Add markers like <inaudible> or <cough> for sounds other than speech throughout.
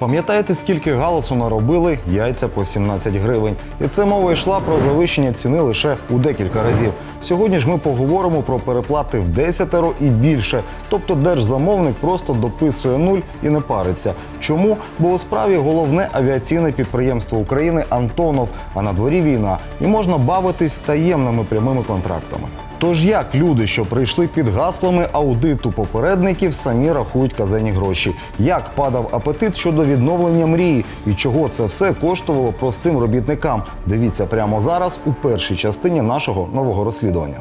Пам'ятаєте, скільки галасу наробили яйця по 17 гривень? І це мова йшла про завищення ціни лише у декілька разів. Сьогодні ж ми поговоримо про переплати в десятеро і більше. Тобто держзамовник просто дописує нуль і не париться. Чому? Бо у справі головне авіаційне підприємство України Антонов, а на дворі війна, і можна бавитись таємними прямими контрактами. Тож як люди, що прийшли під гаслами аудиту попередників, самі рахують казені гроші? Як падав апетит щодо відновлення мрії? І чого це все коштувало простим робітникам? Дивіться прямо зараз у першій частині нашого нового розслідування.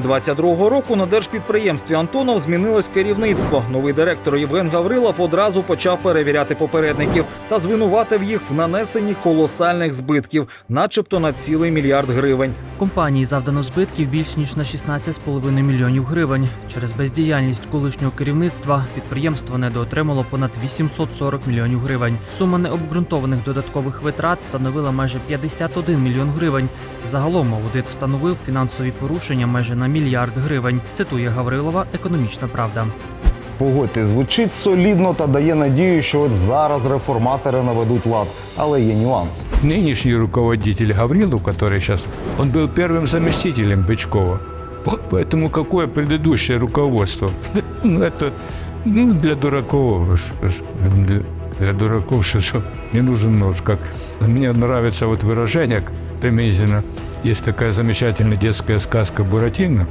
Квітні 22-го року на держпідприємстві Антонов змінилось керівництво. Новий директор Євген Гаврилов одразу почав перевіряти попередників та звинуватив їх в нанесенні колосальних збитків, начебто на цілий мільярд гривень. Компанії завдано збитків більш ніж на 16,5 мільйонів гривень. Через бездіяльність колишнього керівництва підприємство недоотримало понад 840 мільйонів гривень. Сума необґрунтованих додаткових витрат становила майже 51 мільйон гривень. Загалом аудит встановив фінансові порушення майже на мільярд гривень. Цитує Гаврилова Економічна правда. Погодьте, звучить солідно та дає надію, що от зараз реформатори наведуть лад. Але є нюанс. Нынешний руководитель Гаврилов, который сейчас, он был первым заместителем Бычкова. Вот поэтому какое предыдущее руководство? <laughs> Ну, это ну, для дураков. Для, для дураков, что, что не нужен нож. Как, мне нравится вот выражение применительно. Есть такая замечательная детская сказка «Буратино».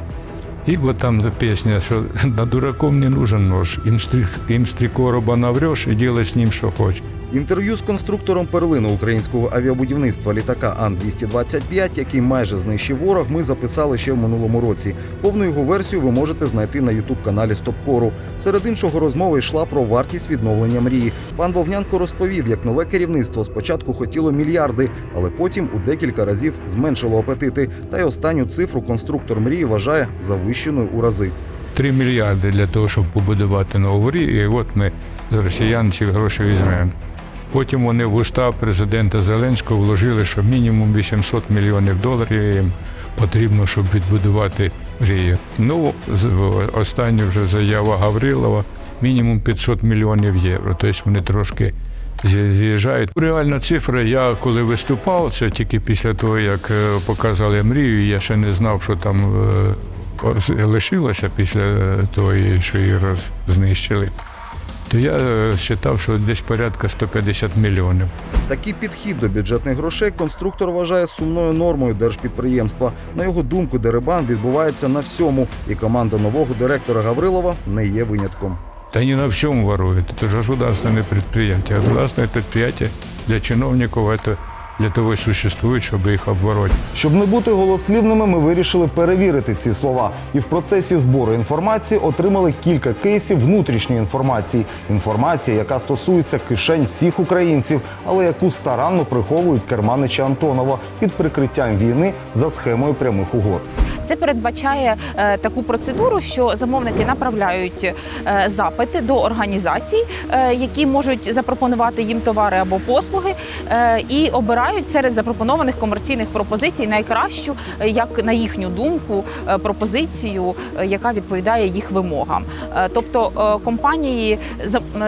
И вот там песня, что на дураком не нужен нож. Им, стрих, им с три короба наврешь и делай с ним, что хочешь. Інтерв'ю з конструктором перлини українського авіабудівництва літака Ан-225, який майже знищив ворог, ми записали ще в минулому році. Повну його версію ви можете знайти на ютуб-каналі Стопкору. Серед іншого розмова йшла про вартість відновлення мрії. Пан Вовнянко розповів, як нове керівництво спочатку хотіло мільярди, але потім у декілька разів зменшило апетити. Та й останню цифру конструктор мрії вважає завищеною у рази. 3 мільярди для того, щоб побудувати нову мрію, і от ми з росіян ці гроші візьмемо. Потім вони в уста президента Зеленського вложили, що мінімум 800 мільйонів доларів їм потрібно, щоб відбудувати мрію. Ну, остання вже заява Гаврилова, мінімум 500 мільйонів євро. Тобто вони трошки з'їжджають. Реальна цифра, я коли виступав, це тільки після того, як е, показали мрію, я ще не знав, що там е, лишилося після того, що її роз, знищили. То я е, вважав, що десь порядка 150 мільйонів. Такий підхід до бюджетних грошей конструктор вважає сумною нормою держпідприємства. На його думку, дерибан відбувається на всьому, і команда нового директора Гаврилова не є винятком. Та не на всьому ворують. Це ж государственне підприємство. Государственне підприємство для чиновників это для того существують, щоб їх их обворот. Щоб не бути голослівними, ми вирішили перевірити ці слова. І в процесі збору інформації отримали кілька кейсів внутрішньої інформації. Інформація, яка стосується кишень всіх українців, але яку старанно приховують керманичі Антонова під прикриттям війни за схемою прямих угод. Це передбачає е, таку процедуру, що замовники направляють е, запити до організацій, е, які можуть запропонувати їм товари або послуги, і обирають серед запропонованих комерційних пропозицій найкращу, як на їхню думку, пропозицію, яка відповідає їх вимогам. Тобто компанії,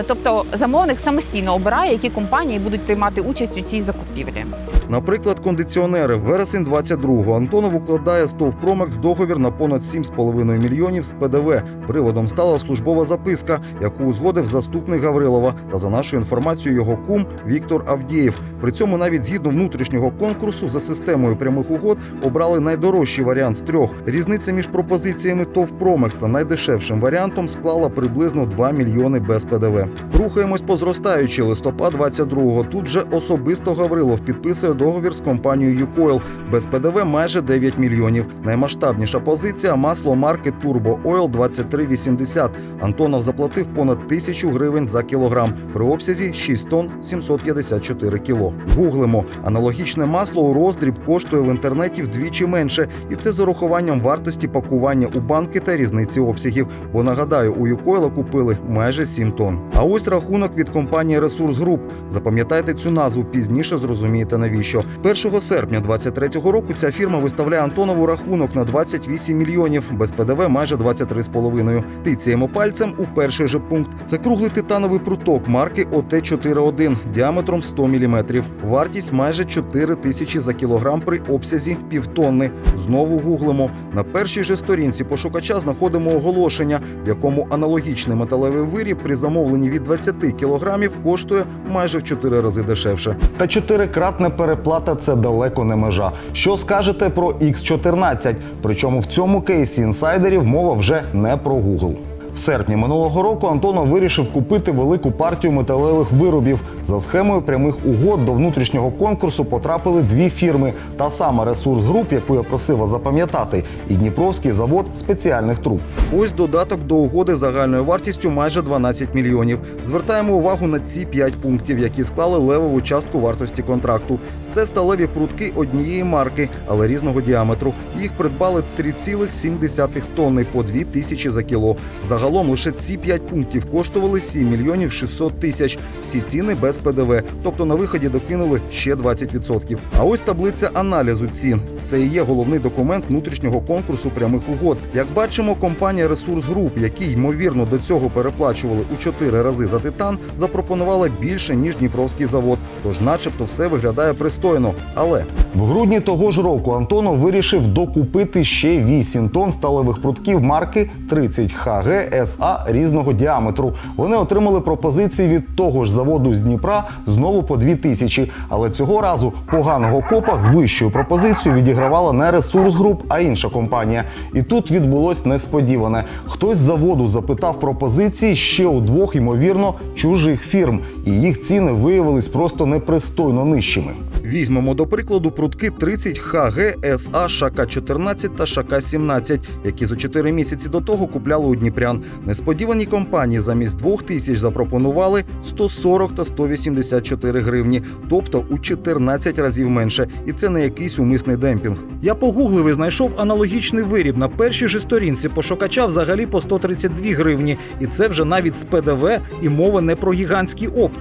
тобто замовник самостійно обирає, які компанії будуть приймати участь у цій закупівлі. Наприклад, кондиціонери. В вересень 22-го Антонов укладає з ТОВ договір на понад 7,5 мільйонів з ПДВ. Приводом стала службова записка, яку узгодив заступник Гаврилова. Та за нашою інформацією, його кум Віктор Авдєєв. При цьому навіть згідно внутрішнього конкурсу за системою прямих угод обрали найдорожчий варіант з трьох. Різниця між пропозиціями ТОВ «Промекс» та найдешевшим варіантом склала приблизно 2 мільйони без ПДВ. Рухаємось по зростаючи листопад 22-го. Тут же особисто Гаврилов підписує договір з компанією «Юкойл». Без ПДВ майже 9 мільйонів. Наймасштабніша позиція масло марки Turbo Oil 2380. Антонов заплатив понад тисячу гривень за кілограм при обсязі 6 тонн 754 кіло. Гуглимо. Аналогічне масло у роздріб коштує в інтернеті вдвічі менше, і це з урахуванням вартості пакування у банки та різниці обсягів. Бо нагадаю, у Юкойла купили майже 7 тонн. А ось рахунок від компанії Ресурс Груп. Запам'ятайте цю назву пізніше зрозумієте навіщо. 1 серпня 23-го року ця фірма виставляє Антонову рахунок на 28 мільйонів, без ПДВ майже 23,5. Тицяємо пальцем у перший же пункт. Це круглий титановий пруток марки ОТ-41 діаметром 100 мм. Вартість майже 4 тисячі за кілограм при обсязі півтонни. Знову гуглимо. На першій же сторінці пошукача знаходимо оголошення, в якому аналогічний металевий виріб при замовленні від 20 кілограмів коштує майже в 4 рази дешевше. Та чотирикратна переплата це далеко не межа. Що скажете про X14? Причому в цьому кейсі інсайдерів мова вже не про Google. В серпні минулого року Антонов вирішив купити велику партію металевих виробів. За схемою прямих угод до внутрішнього конкурсу потрапили дві фірми: та сама ресурс груп, яку я просив вас запам'ятати, і Дніпровський завод спеціальних труб. Ось додаток до угоди загальною вартістю майже 12 мільйонів. Звертаємо увагу на ці 5 пунктів, які склали левову частку вартості контракту. Це сталеві прутки однієї марки, але різного діаметру. Їх придбали 3,7 тонни по 2 тисячі за кіло. Загалом лише ці 5 пунктів коштували 7 мільйонів 600 тисяч. Всі ціни без ПДВ, тобто на виході докинули ще 20%. А ось таблиця аналізу цін. Це і є головний документ внутрішнього конкурсу прямих угод. Як бачимо, компанія Ресурс Груп, які ймовірно до цього переплачували у 4 рази за титан, запропонувала більше ніж Дніпровський завод. Тож, начебто, все виглядає пристойно. Але В грудні того ж року Антонов вирішив докупити ще 8 тонн сталевих прутків марки 30 ХГ СА різного діаметру. Вони отримали пропозиції від того ж заводу з Дніпра знову по 2 тисячі. Але цього разу поганого копа з вищою пропозицією відігравала не ресурс груп, а інша компанія. І тут відбулось несподіване. Хтось з заводу запитав пропозиції ще у двох, ймовірно, чужих фірм, і їх ціни виявились просто непристойно нижчими. візьмемо до прикладу прутки 30 ХГ СА Шака 14 та Шака 17, які за 4 місяці до того купляли у Дніпрян. Несподівані компанії замість 2 тисяч запропонували 140 та 184 гривні, тобто у 14 разів менше. І це не якийсь умисний демпінг. Я погуглив і знайшов аналогічний виріб на першій же сторінці пошукача взагалі по 132 гривні. І це вже навіть з ПДВ і мова не про гігантський опт.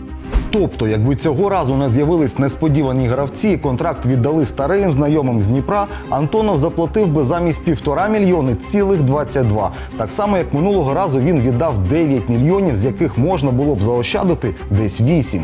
Тобто, якби цього разу не з'явились несподівані гравці, контракт віддали старим знайомим з Дніпра, Антонов заплатив би замість півтора мільйони цілих 22. Так само, як минулого разу він віддав 9 мільйонів, з яких можна було б заощадити десь 8.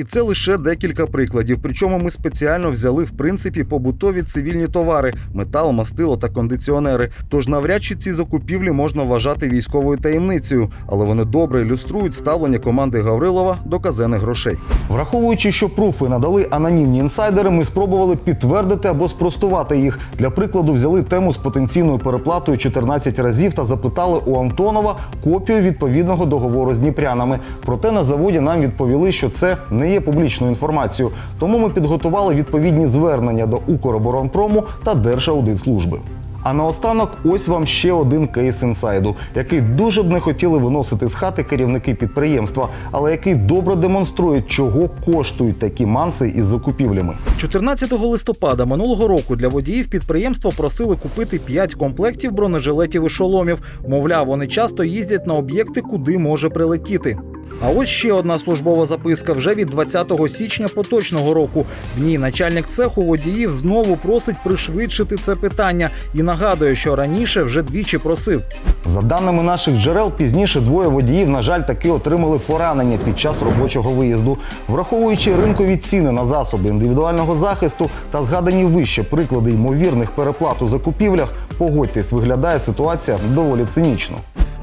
І це лише декілька прикладів. Причому ми спеціально взяли в принципі побутові цивільні товари: метал, мастило та кондиціонери. Тож навряд чи ці закупівлі можна вважати військовою таємницею, але вони добре ілюструють ставлення команди Гаврилова до казенних грошей. Враховуючи, що пруфи надали анонімні інсайдери, ми спробували підтвердити або спростувати їх. Для прикладу, взяли тему з потенційною переплатою 14 разів та запитали у Антонова копію відповідного договору з дніпрянами. Проте на заводі нам відповіли, що це не є публічною інформацією. Тому ми підготували відповідні звернення до Укроборонпрому та Держаудитслужби. А наостанок, ось вам ще один кейс інсайду, який дуже б не хотіли виносити з хати керівники підприємства, але який добре демонструє, чого коштують такі манси із закупівлями. 14 листопада минулого року для водіїв підприємства просили купити 5 комплектів бронежилетів і шоломів. Мовляв, вони часто їздять на об'єкти, куди може прилетіти. А ось ще одна службова записка вже від 20 січня поточного року. В ній начальник цеху водіїв знову просить пришвидшити це питання і нагадує, що раніше вже двічі просив. За даними наших джерел, пізніше двоє водіїв, на жаль, таки отримали поранення під час робочого виїзду. Враховуючи ринкові ціни на засоби індивідуального захисту та згадані вище приклади ймовірних переплат у закупівлях, погодьтесь, виглядає ситуація доволі цинічно.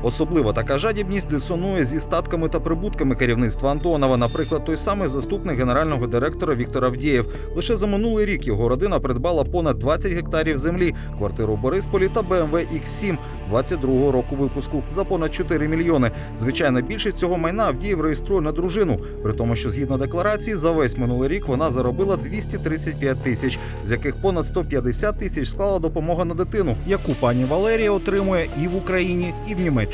Особливо така жадібність дисонує зі статками та прибутками керівництва Антонова. Наприклад, той самий заступник генерального директора Віктор Авдієв. Лише за минулий рік його родина придбала понад 20 гектарів землі, квартиру в Борисполі та BMW X7 22-го року випуску за понад 4 мільйони. Звичайно, більшість цього майна Авдіїв реєструє на дружину, при тому, що згідно декларації за весь минулий рік вона заробила 235 тисяч, з яких понад 150 тисяч склала допомога на дитину, яку пані Валерія отримує і в Україні, і в Німеччині.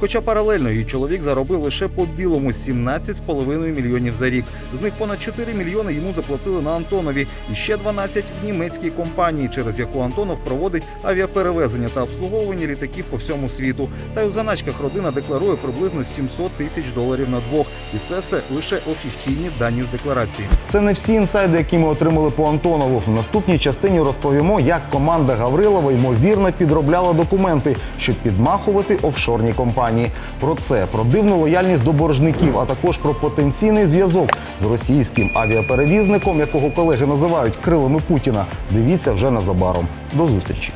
Хоча паралельно її чоловік заробив лише по білому 17,5 мільйонів за рік. З них понад 4 мільйони йому заплатили на Антонові, і ще 12 в німецькій компанії, через яку Антонов проводить авіаперевезення та обслуговування літаків по всьому світу. Та й у заначках родина декларує приблизно 700 тисяч доларів на двох. І це все лише офіційні дані з декларації. Це не всі інсайди, які ми отримали по Антонову. В наступній частині розповімо, як команда Гаврилова ймовірно підробляла документи, щоб підмахувати офшорні компанії. Про це, про дивну лояльність до боржників, а також про потенційний зв'язок з російським авіаперевізником, якого колеги називають крилами Путіна. Дивіться вже незабаром. До зустрічі.